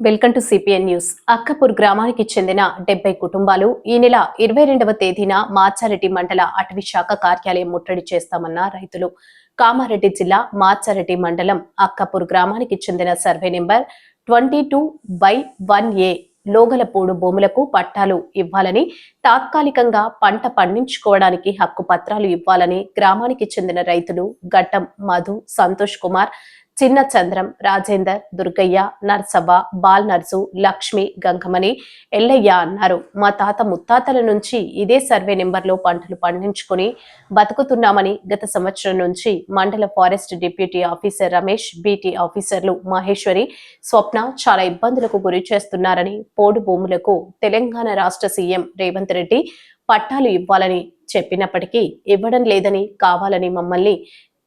Welcome to CPN news Akkapur గ్రామానికి చెందిన డెబ్బై కుటుంబాలు ఈ నెల ఇరవై రెండవ తేదీన మాచారెడ్డి మండల అటవీ శాఖ కార్యాలయం ముట్టడి చేస్తామన్న రైతులు. కామారెడ్డి జిల్లా మాచారెడ్డి మండలం అక్కపూర్ గ్రామానికి చెందిన survey number twenty two by one A లోగలపూడు భూములకు పట్టాలు ఇవ్వాలని తాత్కాలికంగా పంట పండించుకోవడానికి హక్కు పత్రాలు ఇవ్వాలని గ్రామానికి చెందిన రైతులు గడ్డం మధు సంతోష్ కుమార్ చిన్న చంద్రం రాజేందర్ దుర్గయ్య నర్సవ్వ బాల్ నర్సు లక్ష్మి గంగమణి ఎల్లయ్య అన్నారు. మా తాత ముత్తాతల నుంచి ఇదే సర్వే నెంబర్లో పంటలు పండించుకుని బతుకుతున్నామని గత సంవత్సరం నుంచి మండల forest deputy officer Ramesh beat ఆఫీసర్లు మహేశ్వరి స్వప్న చాలా ఇబ్బందులకు గురి చేస్తున్నారని పోడు భూములకు తెలంగాణ రాష్ట్ర సీఎం రేవంత్ రెడ్డి పట్టాలు ఇవ్వాలని చెప్పినప్పటికీ ఇవ్వడం లేదని కావాలని మమ్మల్ని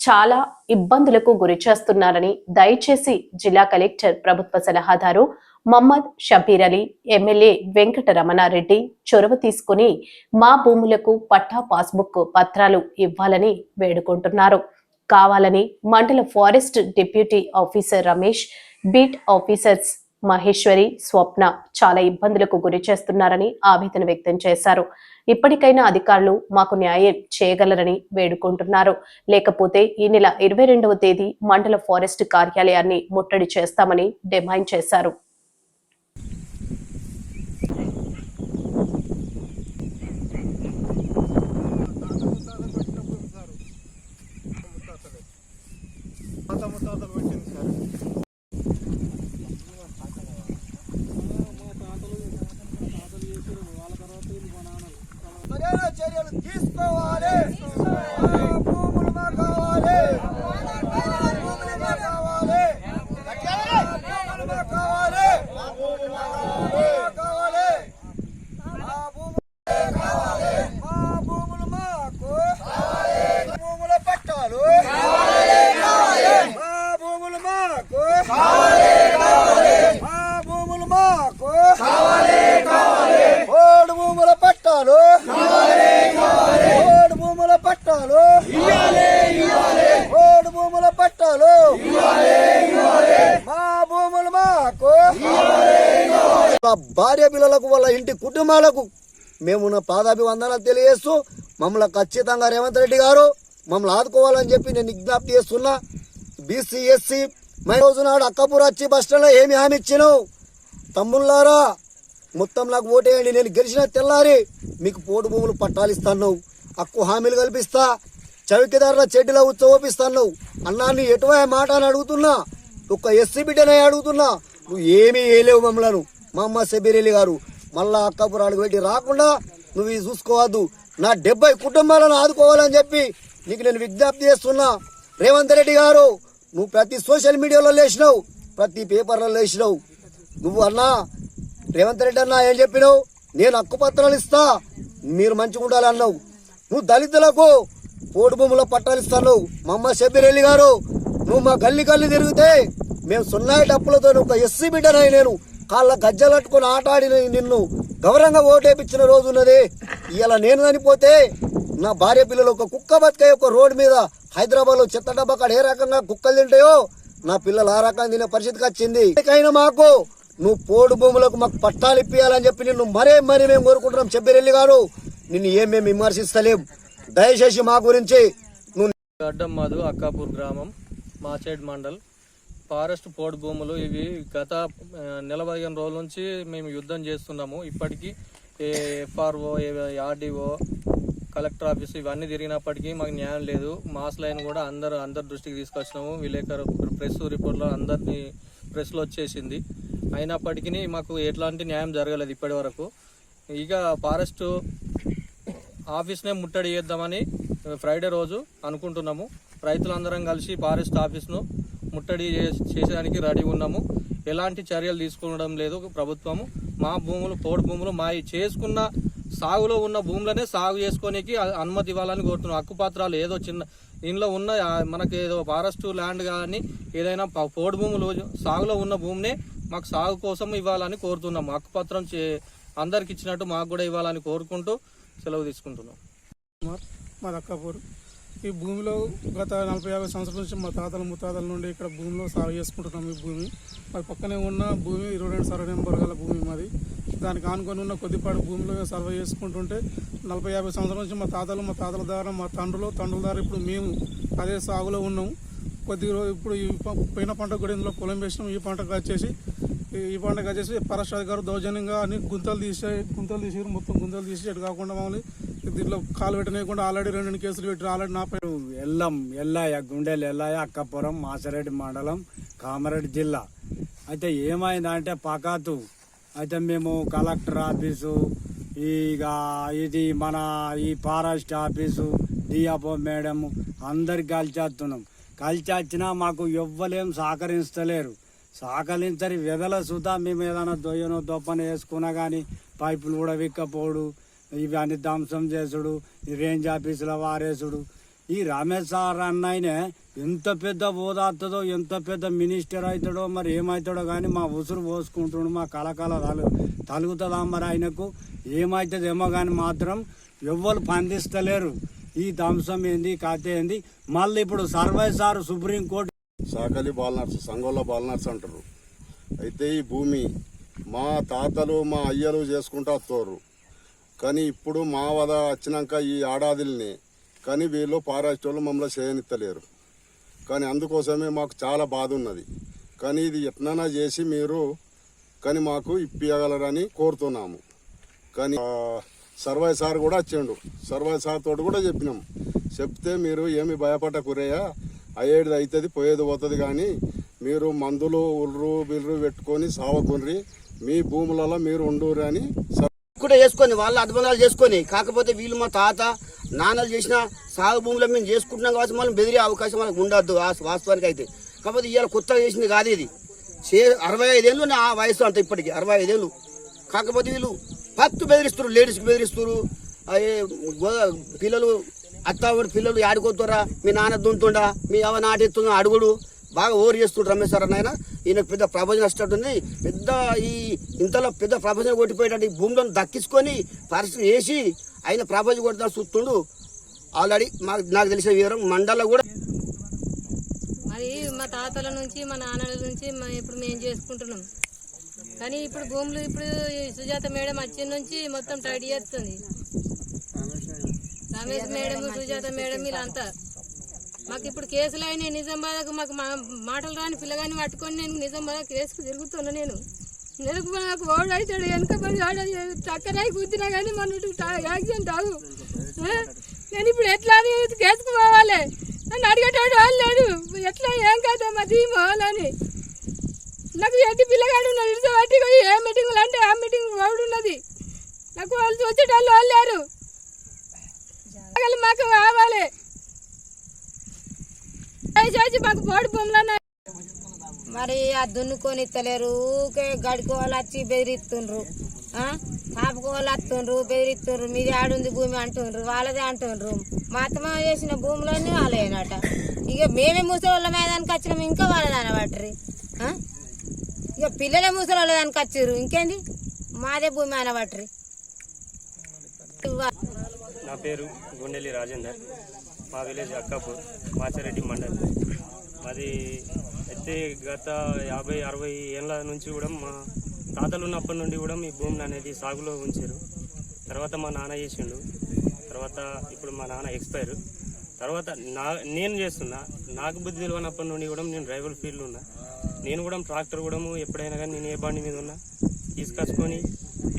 చాలా ఇబ్బందులకు గురి చేస్తున్నారని దయచేసి జిల్లా కలెక్టర్ ప్రభుత్వ సలహాదారు మహమ్మద్ షబీర్ అలీ ఎమ్మెల్యే వెంకట రమణారెడ్డి చొరవ తీసుకుని మా భూములకు పట్టా పాస్బుక్ పత్రాలు ఇవ్వాలని వేడుకుంటున్నారు. కావాలని మండల forest deputy officer Ramesh beat officers Maheshwari Swapna చాలా ఇబ్బందులకు గురి చేస్తున్నారని ఆవేదన వ్యక్తం చేశారు. ఇప్పటికైనా అధికారులు మాకు న్యాయం చేయగలరని వేడుకుంటున్నారు. లేకపోతే ఈ నెల ఇరవై రెండవ తేదీ మండల ఫారెస్ట్ కార్యాలయాన్ని ముట్టడి చేస్తామని డిమాండ్ చేశారు తాత ముత్తాతలు పెట్టింది సార్ సరైన చర్యలు తీసుకోవాలి భూములు మాకు కావాలి భూములు మాకు కావాలి భూములు మాకు కావాలి భూములు మాకు కావాలి ఆ భూములు కావాలి మా భూములు మాకు భూముల పట్టాలు మా భూములు మాకు మా భూములు మాకు ఓడు భూముల పట్టాలు ఓడు భూముల పట్టాలు ఓడు భూముల పట్టాలు మా భూములు మాకు మా భార్య పిల్లలకు వాళ్ళ ఇంటి కుటుంబాలకు మేము పాదాభివందనాలు తెలియజేస్తూ మమ్మల్ని ఖచ్చితంగా రేవంత్ రెడ్డి గారు మమ్మల్ని ఆదుకోవాలని చెప్పి నేను విజ్ఞప్తి చేస్తున్నా. బీసీ ఎస్సీ మై రోజు నాడు అక్కపూర్ వచ్చి బస్ స్టాండ్లో ఏమి హామీ ఇచ్చినావు తమ్ముళ్ళారా మొత్తం నాకు ఓటేయండి నేను గెలిచిన తెల్లారి మీకు పోటు భూములు పట్టాలిస్తాను హక్కు హామీలు కల్పిస్తా చవికిదారుల చెడ్డిలో ఉత్సవపిస్తాను అన్నాన్ని ఎటువై మాట అని అడుగుతున్నా? ఒక్క ఎస్సీ బిడ్డనే అడుగుతున్నా. నువ్వు ఏమీ వేయలేవు మమ్మలను. మా అమ్మ సెబిరెల్లి గారు మళ్ళా అక్కపురాలకు పెట్టి రాకుండా నువ్వు ఇది చూసుకోవద్దు. నా డెబ్బై కుటుంబాలను ఆదుకోవాలని చెప్పి నీకు నేను విజ్ఞప్తి చేస్తున్నా. రేవంత్ రెడ్డి గారు నువ్వు ప్రతి సోషల్ మీడియాలో లేచినావు ప్రతి పేపర్లో లేచినావు. నువ్వు అన్నా రేవంత్ రెడ్డి అన్నా ఏం చెప్పినావు? నేను హక్కు పత్రాలు ఇస్తా మీరు మంచిగా ఉండాలి అన్నావు. నువ్వు దళితులకు పోటు భూములో పట్టాలు ఇస్తాను మా అమ్మ సెబిరెల్లి గారు నువ్వు మా గల్లి గల్లి తిరిగితే మేము సున్నాయి డప్పులతో ఒక ఎస్సీ బిడ్డనై నేను. కాళ్ళ గజ్జలట్టుకుని ఆట ఆడిన నిన్ను గౌరవంగా ఓటేపించిన రోజు ఉన్నది. ఇలా నేను చనిపోతే నా భార్య పిల్లలు ఒక కుక్క బతికే ఒక రోడ్డు మీద హైదరాబాద్లో చెత్త డబ్బా కాడ ఏ రకంగా కుక్కలు తింటాయో నా పిల్లలు ఆ రకంగా తినే పరిస్థితికి వచ్చింది. ఇకైనా మాకు నువ్వు పోడు భూములకు మాకు పట్టాలు ఇప్పియాలని చెప్పి నిన్ను మరే మరీ మేము కోరుకుంటున్నాం చెప్పిరెల్లి గారు. నిన్ను ఏం మేము విమర్శిస్తలేం. దయచేసి మా గురించి నువ్వు అడ్డం మాధు అక్కాపూర్ గ్రామం మాచేడ్ మండల్. ఫారెస్ట్ పోడు భూములు ఇవి గత ఆ, నెల పదిహేను రోజుల నుంచి మేము యుద్ధం చేస్తున్నాము. ఇప్పటికీ ఎఫ్ఆర్ఓ ఆర్డీఓ కలెక్టర్ ఆఫీస్ ఇవన్నీ తిరిగినప్పటికీ మాకు న్యాయం లేదు. మాస్ లైన్ కూడా అందరు అందరి దృష్టికి తీసుకొచ్చినాము. విలేకరు ప్రెస్ రిపోర్ట్లో అందరినీ ప్రెస్లో వచ్చేసింది. అయినప్పటికీ మాకు ఎట్లాంటి న్యాయం జరగలేదు ఇప్పటి వరకు. ఇక ఫారెస్ట్ ఆఫీస్నే ముట్టడి చేద్దామని ఫ్రైడే రోజు అనుకుంటున్నాము. రైతులందరం కలిసి ఫారెస్ట్ ఆఫీస్ను ముట్టడి చేసేదానికి రెడీ ఉన్నాము. ఎలాంటి చర్యలు తీసుకోవడం లేదు ప్రభుత్వము. మా భూములు పోడు భూములు మా చేసుకున్న సాగులో ఉన్న భూములనే సాగు చేసుకోనికి అనుమతి ఇవ్వాలని కోరుతున్నాం. హక్కుపత్రాలు ఏదో చిన్న దీనిలో ఉన్న మనకి ఏదో ఫారెస్ట్ ల్యాండ్ కానీ ఏదైనా పోడు భూములు సాగులో ఉన్న భూమినే మాకు సాగు కోసం ఇవ్వాలని కోరుతున్నాము. హక్కుపత్రం చే అందరికి ఇచ్చినట్టు మాకు కూడా ఇవ్వాలని కోరుకుంటూ సెలవు తీసుకుంటున్నాం. కుమార్ మా ఈ భూమిలో గత నలభై యాభై సంవత్సరాల నుంచి మా తాతల ముత్తాతల నుండి ఇక్కడ భూమిలో సాగు చేసుకుంటున్నాం ఈ భూమి. మరి పక్కనే ఉన్న భూమి ఇరవై రెండు సర్వే నెంబర్ గల భూమి మాది. దానికి ఆనుకొని ఉన్న కొద్దిపాటి భూమిలో సర్వే చేసుకుంటుంటే నలభై యాభై సంవత్సరాల నుంచి మా తాతలు మా తాతల ద్వారా మా తండ్రులు తండ్రుల ద్వారా ఇప్పుడు మేము అదే సాగులో ఉన్నాం. కొద్ది రోజు ఇప్పుడు ఈ పోయిన పంట కూడా ఇందులో పొలం వేసినాం. ఈ పంటకు వచ్చేసి ఈ- పంటకు వచ్చేసి పరశాది గారు దౌర్జన్యంగా అన్ని గుంతలు తీసే గుంతలు తీసి మొత్తం గుంతలు తీసి ఎటు కాకుండా మమ్మల్ని దీంట్లో కాలు పెట్టనీయకుండా ఆల్రెడీ రెండు రెండు కేసులు పెట్టి ఆల్రెడీ నా పేరు ఎల్లం ఎల్లయ్య గుండెలు ఎల్లయ్య అక్కపురం మాసరెడ్డి మండలం కామారెడ్డి జిల్లా. అయితే ఏమైందంటే పకాతు అయితే మేము కలెక్టర్ ఆఫీసు ఇక ఇది మన ఈ ఫారెస్ట్ ఆఫీసు డిఆర్ఓ మేడం అందరికి కలిచేస్తున్నాం. కలిచేచ్చినా మాకు ఎవ్వలేం సహకరిస్తలేరు సహకరించని వెదల సుధా మేము ఏదైనా దొయ్యనో దొప్పన వేసుకున్నా కానీ పైపులు కూడా విక్కపోడు. ఇవి అన్ని ధ్వంసం చేసుడు ఈ రేంజ్ ఆఫీసులో వారేసుడు. ఈ రమేష్ సార్ అన్నయనే ఎంత పెద్ద ఓదాతుందో ఎంత పెద్ద మినిస్టర్ అవుతాడో మరి ఏమవుతాడో కానీ మా ఉసురు పోసుకుంటుండు మా కలకల తలు తలుగుతుందా మరి ఆయనకు? ఏమవుతుందేమో కానీ మాత్రం ఎవ్వరు పందిస్తలేరు. ఈ ధ్వంసం ఏంది కథ ఏంది? మళ్ళీ ఇప్పుడు సర్వే సార్ సుప్రీంకోర్టు. సాకలి బాలనర్స్ సంగోళ్ళ బాలనర్స్ అంటారు అయితే ఈ భూమి మా తాతలు మా అయ్యలు చేసుకుంటూ వస్తారు కానీ ఇప్పుడు మా వద వచ్చినాక ఈ ఆడాదిల్ని కానీ వీళ్ళు ఫారెస్ట్ వాళ్ళు మమ్మల్ని చేయనిత్తలేరు. కానీ అందుకోసమే మాకు చాలా బాధ ఉన్నది కానీ ఇది ఎట్లైనా చేసి మీరు కానీ మాకు ఇప్పియగలరని కోరుతున్నాము. కానీ సర్వై సార్ కూడా వచ్చిండు. సర్వై సార్ తోటి కూడా చెప్పినాం. చెప్తే మీరు ఏమి భయపడకురేయా? అయ్యేది అవుతుంది పోయేది పోతుంది కానీ మీరు మందులు ఉర్రు బిర్రు పెట్టుకొని సావకుర్రి మీ భూములలో మీరు ఉండుర్రి అని కూడా చేసుకొని వాళ్ళ అద్భుతాలు చేసుకొని కాకపోతే వీళ్ళు మా తాత నాన్నలు చేసిన సాగు భూములు మేము చేసుకుంటున్నాం కాబట్టి మనం బెదిరే అవకాశం మనకు ఉండద్దు వాస్తవానికి అయితే. కాకపోతే ఇవాళ కొత్తగా చేసింది కాదు ఇది. చే అరవై ఐదేళ్ళు నా వయసు అంత ఇప్పటికి అరవై ఐదేళ్ళు. కాకపోతే వీళ్ళు పత్తు బెదిరిస్తారు లేడీస్కి బెదిరిస్తారు అయ్యే పిల్లలు అత్తావుడు పిల్లలు ఆడుకోతురా మీ నాన్న దుంతుండా మీ అవ నాటెత్తుందా? అడుగుడు. బాగా ఓవర్ చేస్తుండ్రు రమేష్ సార్ అన్న ఆయన. ఈయనకు పెద్ద ప్రపంచం వస్తుంది పెద్ద ఈ ఇంతలో పెద్ద ప్రపంచం కొట్టిపోయేటట్టు ఈ భూమిలో దక్కించుకొని పరిస్థితి వేసి ఆయన ప్రపంచం కొడతా చూస్తుండు. ఆల్రెడీ మాకు నాకు తెలిసిన వివరం మండలం కూడా మరి మా తాతల నుంచి మా నాన్నల నుంచి మా ఇప్పుడు మేము చేసుకుంటున్నాం. కానీ ఇప్పుడు భూములు ఇప్పుడు ఈ సుజాత మేడం వచ్చిన నుంచి మొత్తం టైట్ చేస్తుంది. రమేష్ మేడం సుజాత మేడం వీళ్ళంతా. మాకు ఇప్పుడు కేసులు అయినాయి నిజామాబాద్కు మాకు మా మాటలు రాని పిల్లగాని పట్టుకొని నేను నిజామాబాద్ కేసుకు తిరుగుతున్నా నేను. నెలకు నాకు ఓడు అవుతాడు వెనక పడి ఆడ చక్కరాయి కూర్చున్నా కానీ మన యాక్సిడెంట్ అవు నేను ఇప్పుడు ఎట్లా అని కేసుకు పోవాలి? నన్ను అడిగేటాడు వాళ్ళు లేడు? ఎట్లా ఏం కాదు మా దీని నాకు ఎట్టి పిల్లగాడు ఉన్నాడు ఇడిసే ఏ మీటింగ్లు అంటే ఆ మీటింగ్ ఓడు ఉన్నది. నాకు వాళ్ళు వచ్చేటోళ్ళు వాళ్ళు లేరు. మాకు కావాలి. దయచేసి మాకు పోడు భూములు మరి ఆ దున్నుకొని ఇస్తలేరు ఊకే గడుకోవాలి వచ్చి బెదిరిస్తుండ్రు. ఆ? కాపుకోవాలి వస్తుండ్రు బెదిరిస్తుండ్రు. మీది ఆడుంది భూమి అంటుండ్రు వాళ్ళదే అంటుండ్రు. మా అత్తమ్మ చేసిన భూములన్నీ వాళ్ళేనట ఇక మేమే ముసలి దానికి వచ్చినాం ఇంకా వాళ్ళది అనబట్టరి ఆ? ఇక పిల్లలే ముసలి దానికి వచ్చిర్రు. ఇంకేంది? మాదే భూమి అనబట్టరి నా పేరు గుండెలి రాజేందర్. మా విలేజ్ అక్కాపూర్ మాచారెడ్డి మండల్. మాది అయితే గత యాభై అరవై ఏళ్ళ నుంచి కూడా మా తాతలు ఉన్నప్పటి నుండి కూడా మీ భూమిని అనేది సాగులో ఉంచారు. తర్వాత మా నాన్న చేసిండు. తర్వాత ఇప్పుడు మా నాన్న ఎక్స్పైర్. తర్వాత నా నేను చేస్తున్నా. నాకు బుద్ధి తెలియనప్పటి నుండి కూడా నేను డ్రైవర్ ఫీల్డ్ ఉన్నా. నేను కూడా ట్రాక్టర్ కూడా ఎప్పుడైనా కానీ నేను ఏ బండి మీద ఉన్నా తీసుకొచ్చుకొని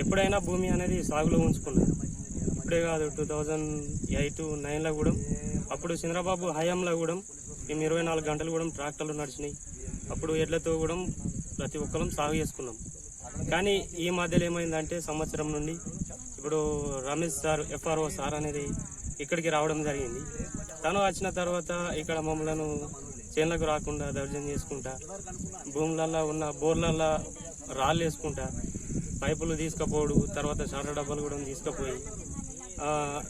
ఎప్పుడైనా భూమి అనేది సాగులో ఉంచుకున్నా. ఇప్పుడే కాదు టూ థౌజండ్ ఎయిట్ నైన్లో కూడా అప్పుడు చంద్రబాబు హయాంలో కూడా మేము ఇరవై నాలుగు గంటలు కూడా ట్రాక్టర్లు నడిచినాయి. అప్పుడు ఎడ్లతో కూడా ప్రతి ఒక్కరం సాగు చేసుకున్నాం. కానీ ఈ మధ్యలో ఏమైందంటే సంవత్సరం నుండి ఇప్పుడు రమేష్ సార్ ఎఫ్ఆర్ఓ సార్ అనేది ఇక్కడికి రావడం జరిగింది. తను వచ్చిన తర్వాత ఇక్కడ మమ్మలను చేనులకు రాకుండా దౌర్జన్యం చేసుకుంటా భూములల్లో ఉన్న బోర్లల్లో రాళ్ళు వేసుకుంటా పైపులు తీసుకుపోడు తర్వాత షార్ట్ డబ్బాలు కూడా తీసుకుపోయి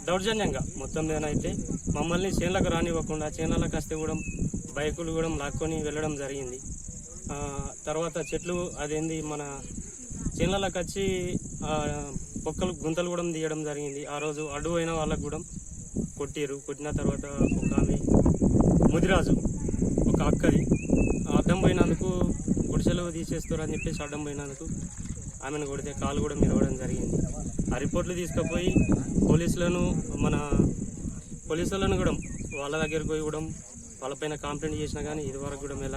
దౌర్జన్యంగా మొత్తం అయితే మమ్మల్ని చేనులకు రానివ్వకుండా చేనులకు వస్తే కూడా బైకులు కూడా లాక్కొని వెళ్ళడం జరిగింది. తర్వాత చెట్లు అదేంది మన చేనులకు వచ్చి పొక్కలు గుంతలు కూడా తీయడం జరిగింది. ఆ రోజు అడ్డు అయిన వాళ్ళకు కూడా కొట్టిరు. కొట్టిన తర్వాత ఒక ఆమె ముదిరాజు ఒక అక్కది. అడ్డం పోయినందుకు గుడిసెలు తీసేస్తారని చెప్పేసి అడ్డం పోయినందుకు ఆమెను కొడితే కాలు కూడా మిరవడం జరిగింది. ఆ రిపోర్ట్లు తీసుకుపోయి పోలీసులను మన పోలీసులను కూడా వాళ్ళ దగ్గరికి పోయి కూడా వాళ్ళపైన కంప్లైంట్ చేసినా కానీ ఇదివరకు కూడా ఎలా